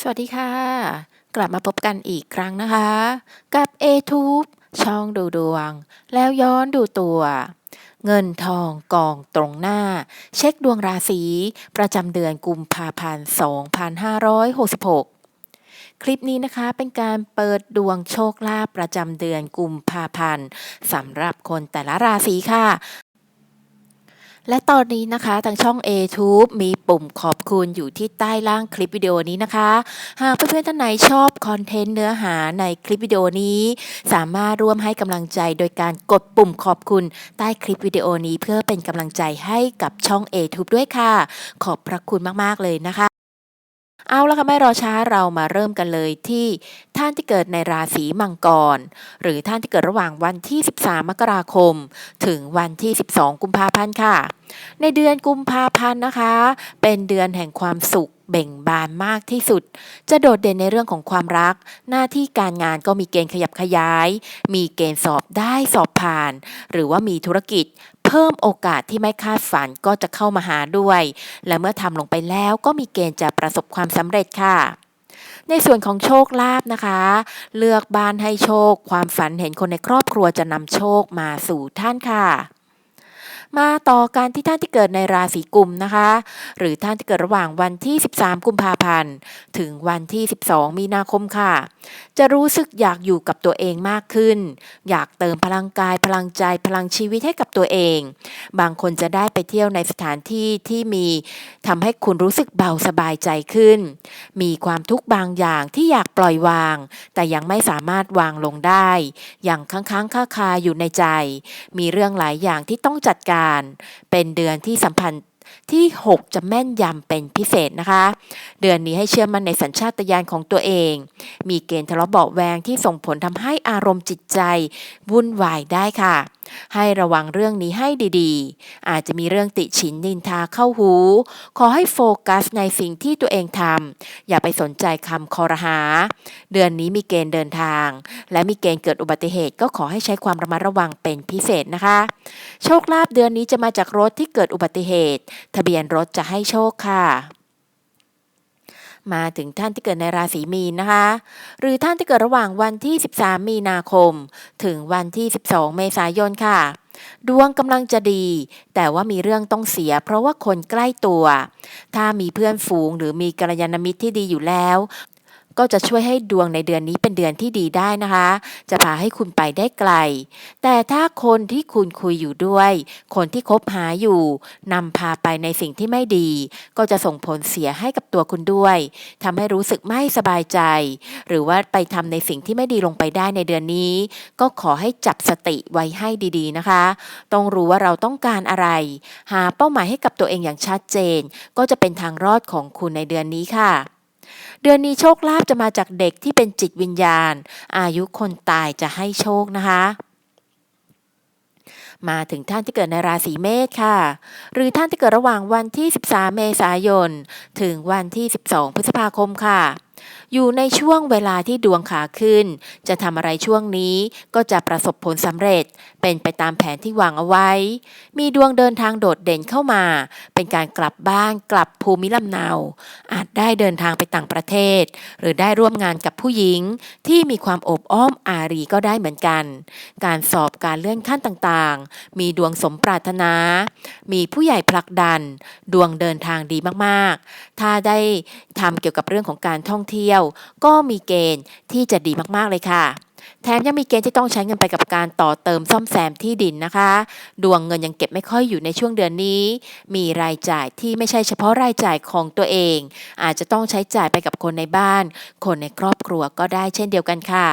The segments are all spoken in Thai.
สวัสดีค่ะ กลับมาพบกันอีกครั้งนะคะ กับ a t u b e ช่องดูดวง แล้วย้อนดูตัว เงินทองกองตรงหน้า เช็คดวงราศี ประจำเดือนกุมภาพันธ์2566 คลิปนี้นะคะเป็นการเปิดดวงโชคลาภประจำเดือนกุมภาพันธ์สำหรับคนแต่ละราศีค่ะ และตอนนี้นะคะทางช่อง a t u b e มีปุ่มขอบคุณอยู่ที่ใต้ล่างคลิปวิดีโอนี้นะคะ หากเพื่อนๆท่านไหนชอบคอนเทนต์เนื้อหาในคลิปวิดีโอนี้ สามารถร่วมให้กำลังใจโดยการกดปุ่มขอบคุณใต้คลิปวิดีโอนี้เพื่อเป็นกำลังใจให้กับช่อง a t u b e ด้วยค่ะ ขอบพระคุณมาก ๆ เลยนะคะ เอาละค่ะไม่รอช้าเรามาเริ่มกันเลยที่ท่านที่เกิดในราศีมังกร หรือท่านที่เกิดระหว่างวันที่ 13 มกราคม ถึงวันที่ 12 กุมภาพันธ์ค่ะ ในเดือนกุมภาพันธ์นะคะ เป็นเดือนแห่งความสุขเบ่งบานมากที่สุด จะโดดเด่นในเรื่องของความรัก หน้าที่การงานก็มีเกณฑ์ขยับขยาย มีเกณฑ์สอบได้สอบผ่าน หรือว่ามีธุรกิจ พิ่มโอกาสที่ไม่คาดฝันก็จะเข้ามาหาด้วย และเมื่อทำลงไปแล้วก็มีเกณฑ์จะประสบความสำเร็จค่ะในส่วนของโชคลาภนะคะ เลือกบ้านให้โชค ความฝันเห็นคนในครอบครัวจะนำโชคมาสู่ท่านค่ะ มาต่อการที่ท่านที่เกิดในราศีกุมนะคะ หรือท่านที่เกิดระหว่างวันที่ 13 กุมภาพันธ์ ถึงวันที่ 12 มีนาคมค่ะ จะรู้สึกอยากอยู่กับตัวเองมากขึ้น อยากเติมพลังกายพลังใจพลังชีวิตให้กับตัวเอง บางคนจะได้ไปเที่ยวในสถานที่ที่มีทำให้คุณรู้สึกเบาสบายใจขึ้น มีความทุกข์บางอย่างที่อยากปล่อยวาง แต่ยังไม่สามารถวางลงได้ อย่างค้างๆคาคาอยู่ในใจ มีเรื่องหลายอย่างที่ต้องจัดการเป็นเดือนที่สัมพันธ์ ที่ 6 จะแม่นยำเป็นพิเศษนะคะ เดือนนี้ให้เชื่อมั่นในสัญชาตญาณของตัวเอง มีเกณฑ์ทะเลาะเบาะแวงที่ส่งผลทำให้อารมณ์จิตใจ วุ่นวายได้ค่ะ ให้ระวังเรื่องนี้ให้ดีๆ อาจจะมีเรื่องติฉินนินทาเข้าหู ขอให้โฟกัสในสิ่งที่ตัวเองทำอย่าไปสนใจคำคอรหา เดือนนี้มีเกณฑ์เดินทาง และมีเกณฑ์เกิดอุบัติเหตุก็ขอให้ใช้ความระมัดระวังเป็นพิเศษนะคะ โชคลาภเดือนนี้จะมาจากรถที่เกิดอุบัติเหตุทะะเบียนรถจะให้โชคค่ะ มาถึงท่านที่เกิดในราศีมีนนะคะ หรือท่านที่เกิดระหว่างวันที่ 13 มีนาคม ถึงวันที่ 12 เมษายนค่ะ ดวงกำลังจะดี แต่ว่ามีเรื่องต้องเสีย เพราะว่าคนใกล้ตัว ถ้ามีเพื่อนฝูงหรือมีกัลยาณมิตรที่ดีอยู่แล้ว ก็จะช่วยให้ดวงในเดือนนี้เป็นเดือนที่ดีได้นะคะ จะพาให้คุณไปได้ไกล แต่ถ้าคนที่คุณคุยอยู่ด้วย คนที่คบหาอยู่นำพาไปในสิ่งที่ไม่ดี ก็จะส่งผลเสียให้กับตัวคุณด้วยทำให้รู้สึกไม่สบายใจ หรือว่าไปทำในสิ่งที่ไม่ดีลงไปได้ในเดือนนี้ ก็ขอให้จับสติไว้ให้ดีๆนะคะ ต้องรู้ว่าเราต้องการอะไร หาเป้าหมายให้กับตัวเองอย่างชัดเจน ก็จะเป็นทางรอดของคุณในเดือนนี้ค่ะ เดือนนี้โชคลาภจะมาจากเด็กที่เป็นจิตวิญญาณ อายุคนตายจะให้โชคนะคะมาถึงท่านที่เกิดในราศีเมษค่ะ หรือท่านที่เกิดระหว่างวันที่ 13 เมษายน ถึงวันที่ 12 พฤษภาคมค่ะ อยู่ในช่วงเวลาที่ดวงขาขึ้น จะทำอะไรช่วงนี้ก็จะประสบผลสำเร็จ เป็นไปตามแผนที่วางเอาไว้ มีดวงเดินทางโดดเด่นเข้ามา เป็นการกลับบ้านกลับภูมิลำเนา อาจได้เดินทางไปต่างประเทศ หรือได้ร่วมงานกับผู้หญิง ที่มีความอบอ้อมอารีก็ได้เหมือนกัน การสอบการเลื่อนขั้นต่างๆ มีดวงสมปรารถนา มีผู้ใหญ่ผลักดัน ดวงเดินทางดีมากๆ ถ้าได้ทำเกี่ยวกับเรื่องของการท่องเที่ยวก็มีเกณฑ์ที่จะดีมากๆเลยค่ะ แถมยังมีเกณฑ์ที่ต้องใช้เงินไปกับการต่อเติมซ่อมแซมที่ดินนะคะ ดวงเงินยังเก็บไม่ค่อยอยู่ในช่วงเดือนนี้ มีรายจ่ายที่ไม่ใช่เฉพาะรายจ่ายของตัวเอง อาจจะต้องใช้จ่ายไปกับคนในบ้าน คนในครอบครัวก็ได้เช่นเดียวกันค่ะ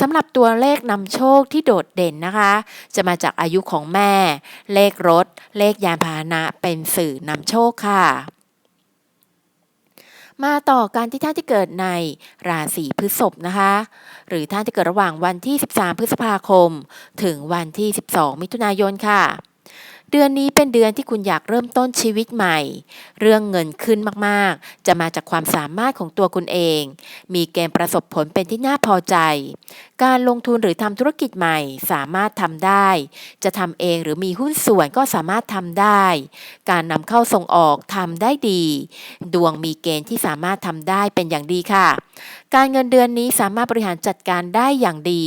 สำหรับตัวเลขนำโชคที่โดดเด่นนะคะ จะมาจากอายุของแม่ เลขรถ เลขยานพาหนะเป็นสื่อนำโชคค่ะ มาต่อการที่ท่านที่เกิดในราศีพฤษภนะคะ หรือท่านที่เกิดระหว่างวันที่ 13 พฤษภาคม ถึงวันที่ 12 มิถุนายนค่ะ เดือนนี้เป็นเดือนที่คุณอยากเริ่มต้นชีวิตใหม่ เรื่องเงินขึ้นมากๆ จะมาจากความสามารถของตัวคุณเอง มีเกณฑ์ประสบผลเป็นที่น่าพอใจ การลงทุนหรือทำธุรกิจใหม่สามารถทำได้ จะทำเองหรือมีหุ้นส่วนก็สามารถทำได้ การนำเข้าส่งออกทำได้ดี ดวงมีเกณฑ์ที่สามารถทำได้เป็นอย่างดีค่ะ การเงินเดือนนี้สามารถบริหารจัดการได้อย่างดี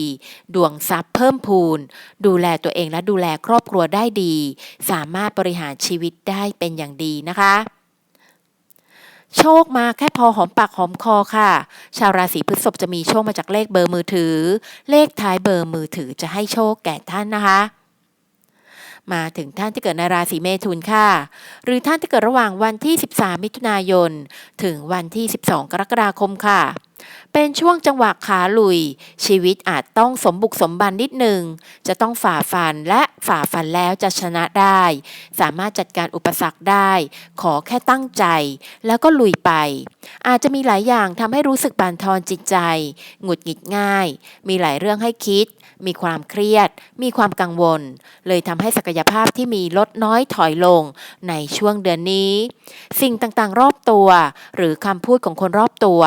ดวงทรัพย์เพิ่มพูน ดูแลตัวเองและดูแลครอบครัวได้ดีสามารถบริหารชีวิตได้เป็นอย่างดีนะคะ โชคมาแค่พอหอมปากหอมคอค่ะ ชาวราศีพฤษภจะมีโชคมาจากเลขเบอร์มือถือ เลขท้ายเบอร์มือถือจะให้โชคแก่ท่านนะคะมาถึงท่านที่เกิดในราศีเมถุนค่ะ หรือท่านที่เกิดระหว่างวันที่ 13 มิถุนายน ถึงวันที่ 12 กรกฎาคมค่ะ เป็นช่วงจังหวะขาลุย ชีวิตอาจต้องสมบุกสมบันนิดหนึ่ง จะต้องฝ่าฟันและฝ่าฟันแล้วจะชนะได้ สามารถจัดการอุปสรรคได้ ขอแค่ตั้งใจ แล้วก็ลุยไป อาจจะมีหลายอย่างทำให้รู้สึกบั่นทอนจิตใจ หงุดหงิดง่าย มีหลายเรื่องให้คิด มีความเครียด มีความกังวล เลยทำให้ศักยภาพที่มีลดน้อยถอยลงในช่วงเดือนนี้ สิ่งต่างๆ รอบตัว หรือคำพูดของคนรอบตัว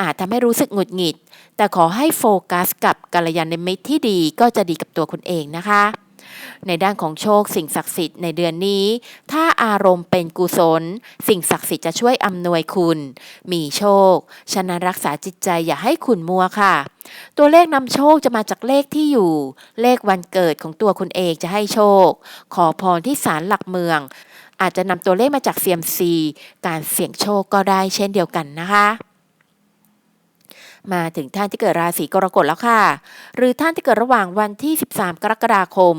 อาจทำให้รู้สึกหงุดหงิด แต่ขอให้โฟกัสกับกัลยาณมิตรที่ดีก็จะดีกับตัวคุณเองนะคะ ในด้านของโชคสิ่งศักดิ์สิทธิ์ในเดือนนี้ ถ้าอารมณ์เป็นกุศล สิ่งศักดิ์สิทธิ์จะช่วยอำนวยคุณ มีโชค ฉะนั้นรักษาจิตใจอย่าให้ขุ่นมัวค่ะ ตัวเลขนำโชคจะมาจากเลขที่อยู่ เลขวันเกิดของตัวคุณเองจะให้โชค ขอพรที่ศาลหลักเมือง อาจจะนำตัวเลขมาจากเซียมซีการเสี่ยงโชคก็ได้เช่นเดียวกันนะคะ มาถึงท่านที่เกิดราศีกรกฎแล้วค่ะ หรือท่านที่เกิดระหว่างวันที่ 13 กรกฎาคม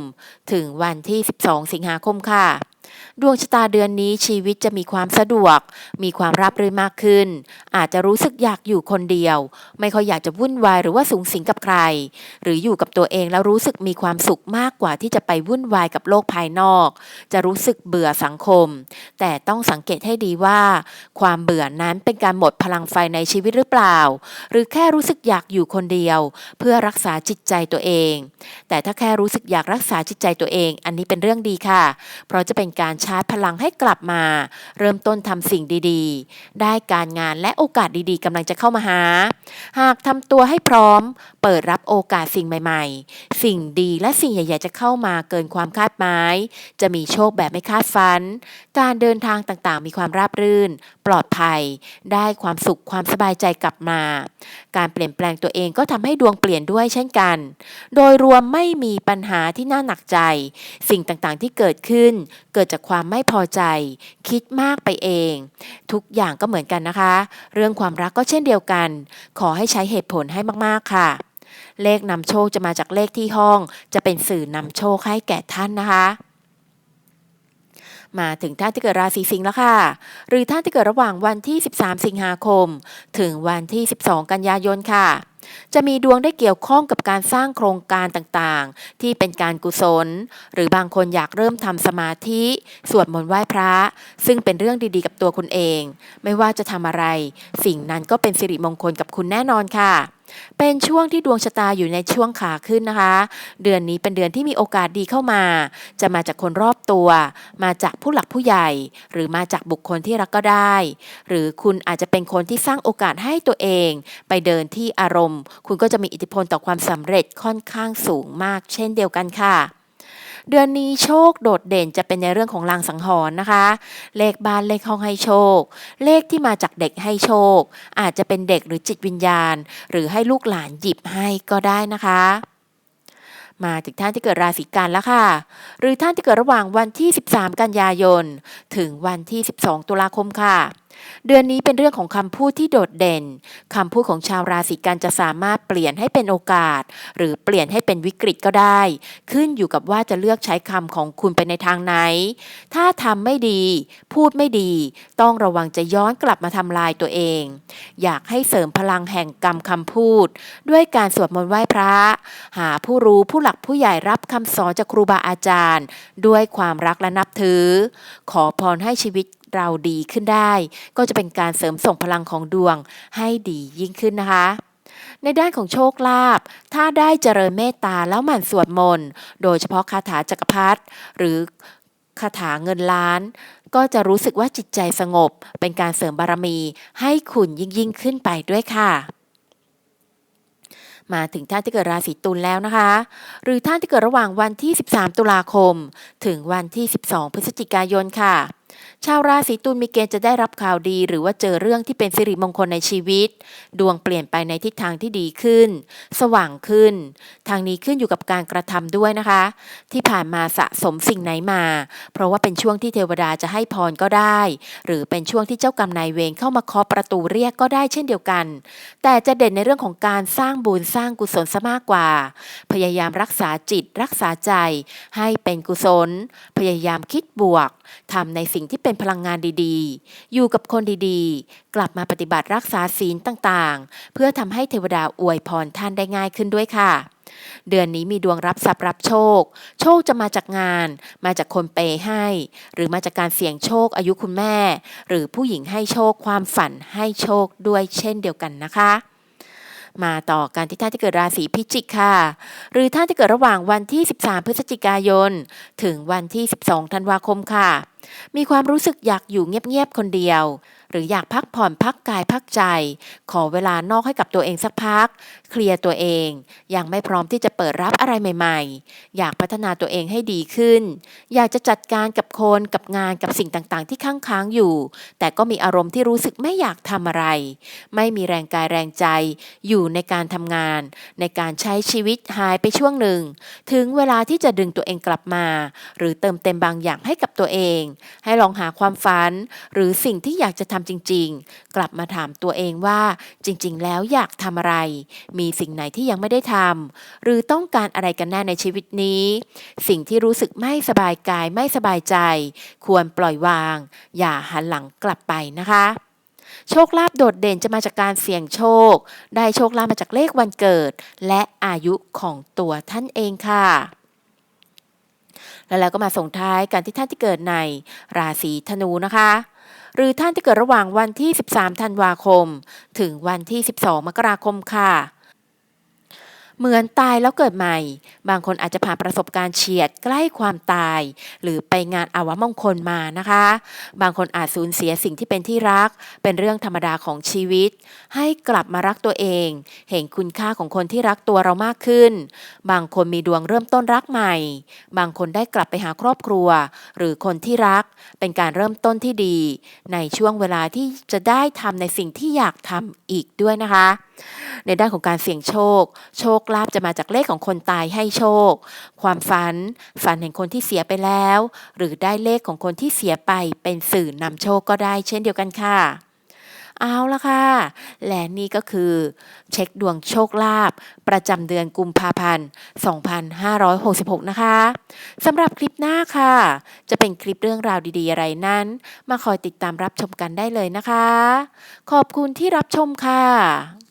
ถึงวันที่ 12 สิงหาคมค่ะ ดวงชะตาเดือนนี้ชีวิตจะมีความสะดวก มีความราบรื่นมากขึ้น อาจจะรู้สึกอยากอยู่คนเดียว ไม่ค่อยอยากจะวุ่นวายหรือว่าสูงสิงกับใคร หรืออยู่กับตัวเองแล้วรู้สึกมีความสุขมากกว่าที่จะไปวุ่นวายกับโลกภายนอก จะรู้สึกเบื่อสังคม แต่ต้องสังเกตให้ดีว่า ความเบื่อนั้นเป็นการหมดพลังไฟในชีวิตหรือเปล่า หรือแค่รู้สึกอยากอยู่คนเดียว เพื่อรักษาจิตใจตัวเอง แต่ถ้าแค่รู้สึกอยากรักษาจิตใจตัวเอง อันนี้เป็นเรื่องดีค่ะ เพราะจะเป็นการชาร์จพลังให้กลับมา เริ่มต้นทำสิ่งดีๆ ได้การงานและโอกาสดีๆกำลังจะเข้ามาหา หากทำตัวให้พร้อม เปิดรับโอกาสสิ่งใหม่ ๆ สิ่งดีและสิ่งใหญ่ ๆ จะเข้ามาเกินความคาดหมาย จะมีโชคแบบไม่คาดฝัน การเดินทางต่างๆ มีความราบรื่น ปลอดภัย ได้ความสุขความสบายใจกลับมา การเปลี่ยนแปลงตัวเองก็ทำให้ดวงเปลี่ยนด้วยเช่นกัน โดยรวมไม่มีปัญหาที่น่าหนักใจ สิ่งต่างๆ ที่เกิดขึ้น เกิดจากความไม่พอใจ คิดมากไปเอง ทุกอย่างก็เหมือนกันนะคะ เรื่องความรักก็เช่นเดียวกัน ขอให้ใช้เหตุผลให้มากๆค่ะ เลขนำโชคจะมาจากเลขที่ห้อง จะเป็นสื่อนำโชคให้แก่ท่านนะคะมาถึงท่านที่เกิดราศีสิงห์แล้วค่ะ หรือท่านที่เกิดระหว่างวันที่ 13 สิงหาคม ถึงวันที่ 12 กันยายนค่ะ จะมีดวงได้เกี่ยวข้องกับการสร้างโครงการต่างๆ ที่เป็นการกุศล หรือบางคนอยากเริ่มทำสมาธิ สวดมนต์ไหว้พระ ซึ่งเป็นเรื่องดีๆ กับตัวคุณเอง ไม่ว่าจะทำอะไร สิ่งนั้นก็เป็นสิริมงคลกับคุณแน่นอนค่ะ เป็นช่วงที่ดวงชะตาอยู่ในช่วงขาขึ้นนะคะ เดือนนี้เป็นเดือนที่มีโอกาสดีเข้ามา จะมาจากคนรอบตัว มาจากผู้หลักผู้ใหญ่ หรือมาจากบุคคลที่รักก็ได้ หรือคุณอาจจะเป็นคนที่สร้างโอกาสให้ตัวเอง ไปเดินที่อารมณ์ คุณก็จะมีอิทธิพลต่อความสำเร็จค่อนข้างสูงมาก เช่นเดียวกันค่ะ เดือนนี้โชคโดดเด่นจะเป็นในเรื่องของลางสังหรณ์นะคะ เลขบ้านเลขห้องให้โชค เลขที่มาจากเด็กให้โชค อาจจะเป็นเด็กหรือจิตวิญญาณ หรือให้ลูกหลานหยิบให้ก็ได้นะคะมาถึงท่านที่เกิดราศีกันแล้วค่ะ หรือท่านที่เกิดระหว่างวันที่ 13 กันยายน ถึงวันที่ 12 ตุลาคมค่ะ เดือนนี้เป็นเรื่องของคำพูดที่โดดเด่นคำพูดของชาวราศีกันจะสามารถเปลี่ยนให้เป็นโอกาส หรือเปลี่ยนให้เป็นวิกฤตก็ได้ ขึ้นอยู่กับว่าจะเลือกใช้คำของคุณไปในทางไหน ถ้าทำไม่ดี พูดไม่ดี ต้องระวังจะย้อนกลับมาทำลายตัวเอง อยากให้เสริมพลังแห่งกรรมคำพูด ด้วยการสวดมนต์ไหว้พระ หาผู้รู้ผู้หลักผู้ใหญ่รับคำสอนจากครูบาอาจารย์ ด้วยความรักและนับถือ ขอพรให้ชีวิต เราดีขึ้นได้ ก็จะเป็นการเสริมส่งพลังของดวงให้ดียิ่งขึ้นนะคะในด้านของโชคลาภ ถ้าได้เจริญเมตตาแล้วหมั่นสวดมนต์ โดยเฉพาะคาถาจักรพรรดิหรือคาถาเงินล้าน ก็จะรู้สึกว่าจิตใจสงบ เป็นการเสริมบารมีให้คุณยิ่งยิ่งขึ้นไปด้วยค่ะ มาถึงท่านที่เกิดราศีตุลแล้วนะคะ หรือท่านที่เกิดระหว่างวันที่ 13 ตุลาคม ถึงวันที่ 12 พฤศจิกายนค่ะ ชาวราศีตุลมีเกณฑ์จะได้รับข่าวดีหรือว่าเจอเรื่องที่เป็นสิริมงคลในชีวิต ดวงเปลี่ยนไปในทิศทางที่ดีขึ้น สว่างขึ้น ทางนี้ขึ้นอยู่กับการกระทำด้วยนะคะ ที่ผ่านมาสะสมสิ่งไหนมา เพราะว่าเป็นช่วงที่เทวดาจะให้พรก็ได้ หรือเป็นช่วงที่เจ้ากรรมนายเวรเข้ามาเคาะประตูเรียกก็ได้เช่นเดียวกัน แต่จะเด่นในเรื่องของการสร้างบุญสร้างกุศลซะมากกว่า พยายามรักษาจิตรักษาใจ ให้เป็นกุศล พยายามคิดบวก ทำในสิ่งที่เป็นพลังงานดีๆ อยู่กับคนดีๆ กลับมาปฏิบัติรักษาศีลต่างๆ เพื่อทำให้เทวดาอวยพรท่านได้ง่ายขึ้นด้วยค่ะเดือนนี้มีดวงรับทรัพย์รับโชค โชคจะมาจากงาน มาจากคนเปย์ให้ หรือมาจากการเสี่ยงโชคอายุคุณแม่ หรือผู้หญิงให้โชคความฝันให้โชคด้วยเช่นเดียวกันนะคะ มาต่อกันที่ท่านที่เกิดราศีพิจิกค่ะ หรือท่านที่เกิดระหว่างวันที่ 13 พฤศจิกายน ถึงวันที่ 12 ธันวาคมค่ะ มีความรู้สึกอยากอยู่เงียบๆคนเดียว หรืออยากพักผ่อนพักกายพักใจ ขอเวลานอกให้กับตัวเองสักพัก เคลียร์ตัวเอง ยังไม่พร้อมที่จะเปิดรับอะไรใหม่ ๆ อยากพัฒนาตัวเองให้ดีขึ้น อยากจะจัดการกับคนกับงานกับสิ่งต่างๆ ที่ค้างค้างๆอยู่ แต่ก็มีอารมณ์ที่รู้สึกไม่อยากทำอะไร ไม่มีแรงกายแรงใจ อยู่ในการทำงาน ในการใช้ชีวิตหายไปช่วงหนึ่ง ถึงเวลาที่จะดึงตัวเองกลับมา หรือเติมเต็มบางอย่างให้กับตัวเอง ให้ลองหาความฝัน หรือสิ่งที่อยากจะทำจริง ๆ กลับมาถามตัวเองว่า จริง ๆ แล้วอยากทำอะไร มีสิ่งไหนที่ยังไม่ได้ทำหรือต้องการอะไรกันแน่ในชีวิตนี้ สิ่งที่รู้สึกไม่สบายกายไม่สบายใจ ควรปล่อยวาง อย่าหันหลังกลับไปนะคะโชคลาภโดดเด่นจะมาจากการเสี่ยงโชค ได้โชคลาภมาจากเลขวันเกิด และอายุของตัวท่านเองค่ะ แล้วเราก็มาส่งท้ายกันที่ท่านที่เกิดในราศีธนูนะคะ หรือท่านที่เกิดระหว่างวันที่ 13 ธันวาคม ถึงวันที่ 12 มกราคมค่ะ เหมือนตายแล้วเกิดใหม่ บางคนอาจจะผ่านประสบการณ์เฉียดใกล้ความตาย หรือไปงานอาวมงคลมานะคะ บางคนอาจสูญเสียสิ่งที่เป็นที่รัก เป็นเรื่องธรรมดาของชีวิต ให้กลับมารักตัวเอง เห็นคุณค่าของคนที่รักตัวเรามากขึ้น บางคนมีดวงเริ่มต้นรักใหม่ บางคนได้กลับไปหาครอบครัว หรือคนที่รัก เป็นการเริ่มต้นที่ดี ในช่วงเวลาที่จะได้ทำในสิ่งที่อยากทำอีกด้วยนะคะ ในด้านของการเสี่ยงโชค โชคลาภจะมาจากเลขของคนตายให้โชค ความฝัน ฝันเห็นคนที่เสียไปแล้ว หรือได้เลขของคนที่เสียไปเป็นสื่อนำโชคก็ได้เช่นเดียวกันค่ะเอาละค่ะ และนี่ก็คือ เช็คดวงโชคลาภประจำเดือนกุมภาพันธ์ 2566 นะคะสำหรับคลิปหน้าค่ะ จะเป็นคลิปเรื่องราวดีๆ อะไรนั้น มาคอยติดตามรับชมกันได้เลยนะคะ ขอบคุณที่รับชมค่ะ